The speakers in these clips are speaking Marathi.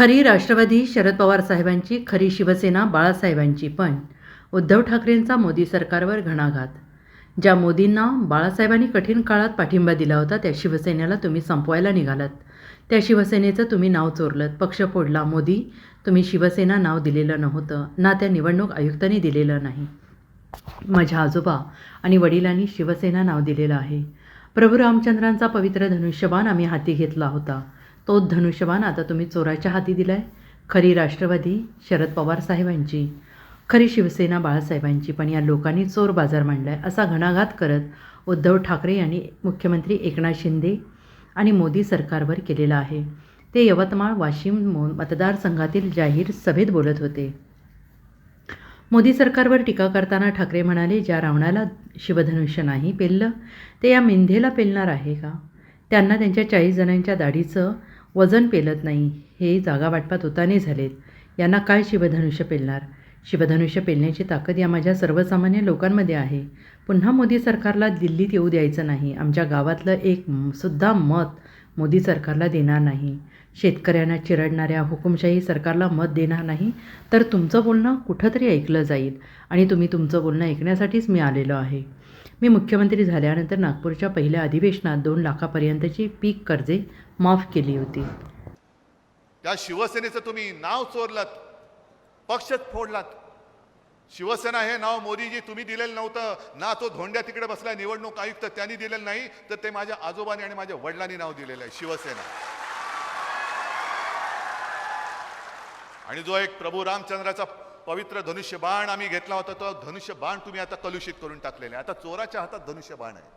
खरी राष्ट्रवादी शरद पवार साहेबांची खरी शिवसेना बाळासाहेबांची पण. उद्धव ठाकरेंचा मोदी सरकारवर घणाघात. ज्या मोदींना बाळासाहेबांनी कठीण काळात पाठिंबा दिला होता त्या शिवसेनेला तुम्ही संपवायला निघालात. त्या शिवसेनेचं तुम्ही नाव चोरलं पक्ष फोडला मोदी तुम्ही शिवसेना नाव दिलेलं नव्हतं ना त्या निवडणूक आयुक्तांनी दिलेलं नाही. माझ्या आजोबा आणि वडिलांनी शिवसेना नाव दिलेलं आहे. प्रभू रामचंद्रांचा पवित्र धनुष्यबाण आम्ही हाती घेतला होता. तोच धनुष्यबाण आता तुम्ही चोराच्या हाती दिलाय. खरी राष्ट्रवादी शरद पवार साहेबांची खरी शिवसेना बाळासाहेबांची पण या लोकांनी चोर बाजार मांडलाय असा घणाघात करत उद्धव ठाकरे यांनी मुख्यमंत्री एकनाथ शिंदे आणि मोदी सरकारवर केलेला आहे. ते यवतमाळ वाशिम मो मतदारसंघातील जाहीर सभेत बोलत होते. मोदी सरकारवर टीका करताना ठाकरे म्हणाले ज्या रावणाला शिवधनुष्य नाही पेललं ते या मेंढेला पेलणार आहे का? त्यांना त्यांच्या चाळीस जणांच्या दाढीचं वजन पेलत नाही हे जागा वाटपात उताने झालेत. यांना काय शिवधनुष्य पेलणार? शिवधनुष्य पेलण्याची ताकद या माझ्या सर्वसामान्य लोकांमध्ये आहे. पुन्हा मोदी सरकारला दिल्लीत येऊ द्यायचं नाही. आमच्या गावातलं एक सुद्धा मत मोदी सरकारला देणार नाही. शेतकऱ्यांना चिरडणाऱ्या हुकुमशाही सरकारला मत देणार नाही. तर तुमचं बोलणं कुठंतरी ऐकलं जाईल आणि तुम्ही तुमचं बोलणं ऐकण्यासाठीच मी आलेलो आहे. मी मुख्यमंत्री झाल्यानंतर नागपूरच्या पहिल्या अधिवेशनात दोन लाखापर्यंतची पीक कर्जे माफ केली होती. त्या शिवसेनेचं तुम्ही नाव चोरलात पक्षच फोडलात. शिवसेना हे नाव मोदीजी तुम्ही दिलेलं नव्हतं. ना तो धोंड्या तिकडे बसला निवडणूक आयुक्त त्यांनी दिलेलं नाही तर ते माझ्या आजोबांनी आणि माझ्या वडिलांनी नाव दिलेलं आहे शिवसेना. आणि जो एक प्रभू रामचंद्राचा पवित्र धनुष्य बाण आम्ही घेतला होता तो धनुष्य बाण तुम्ही आता कलुषित करून टाकलेले आहे. आता चोराच्या हातात धनुष्य बाण आहे.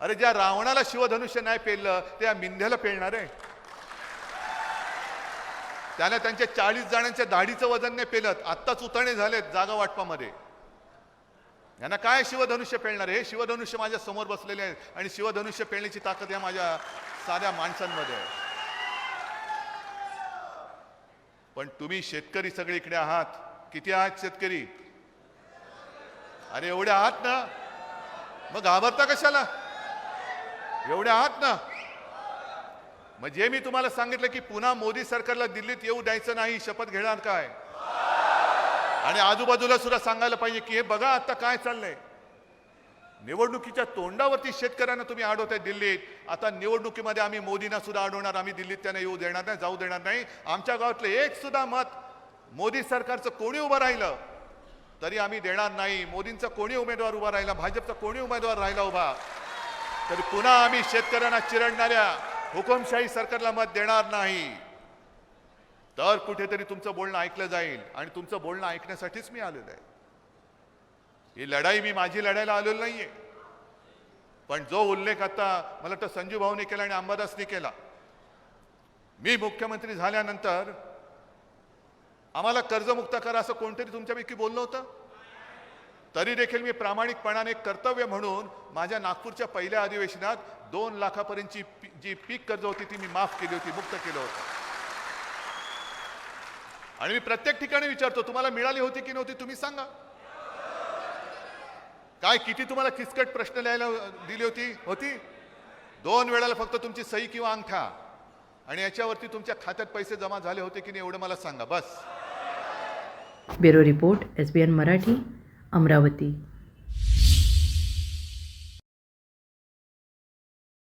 अरे ज्या रावणाला शिवधनुष्य नाही पेललं ते या मिंध्याला पेलणार आहे. त्याने त्यांच्या चाळीस जणांच्या दाढीचं वजन नाही पेलत आत्ताच उतरणे झालेत जागा वाटपामध्ये. यांना काय शिवधनुष्य पेलणार हे शिवधनुष्य माझ्यासमोर बसलेले आहे आणि शिवधनुष्य पेलण्याची ताकद या माझ्या साध्या माणसांमध्ये आहे. पण तुम्ही शेतकरी सगळे इकडे आहात. किती आहात शेतकरी? अरे एवढे आहात ना? मग घाबरता कशाला? एवढे आहात ना? म्हणजे मी तुम्हाला सांगितलं की पुन्हा मोदी सरकारला दिल्लीत येऊ द्यायचं नाही शपथ घेणार काय? आणि आजूबाजूला सुद्धा सांगायला पाहिजे की हे बघा आता काय चाललंय. निवडणुकीच्या तोंडावरती शेतकऱ्यांना तुम्ही अडवताय दिल्लीत. आता निवडणुकीमध्ये आम्ही मोदींना सुद्धा अडवणार आम्ही दिल्लीत त्यांना येऊ देणार नाही जाऊ देणार नाही. आमच्या गावातलं एक सुद्धा मत मोदी सरकारचं कोणी उभं राहिलं? तरी आम्ही देणार नाही. मोदींचा कोणी उमेदवार उभा राहिला? भाजपचा कोणी उमेदवार राहिला उभा? तरी पुन्हा आम्ही शेतकऱ्यांना चिरडणाऱ्या हुकुमशाही सरकारला मत देणार नाही. तर कुठेतरी तुमचं बोलणं ऐकलं जाईल आणि तुमचं बोलणं ऐकण्यासाठीच मी आलेलो आहे. ही लढाई मी माझी लढायला आलेलो नाहीये. पण जो उल्लेख आता मला वाटतं संजू भाऊने केला आणि अंबादासने केला मी मुख्यमंत्री झाल्यानंतर आम्हाला कर्जमुक्त करा असं कोणतरी तुमच्यापैकी बोललं होतं? तरी देखील मी प्रामाणिकपणाने कर्तव्य म्हणून माझ्या नागपूरच्या पहिल्या अधिवेशनात दोन लाखापर्यंतची जी पीक कर्ज होती ती मी माफ केली होती मुक्त केलं होतं. आणि मी प्रत्येक ठिकाणी विचारतो तुम्हाला मिळाली होती की नव्हती तुम्ही सांगा. काय किती तुम्हाला किचकट प्रश्न लिहायला दिली होती? होती? दोन वेळाला फक्त तुमची सही किंवा अंगठा. आणि याच्यावरती तुमच्या खात्यात पैसे जमा झाले होते की नाही एवढं मला सांगा बस. Bureau report S B N Marathi Amravati.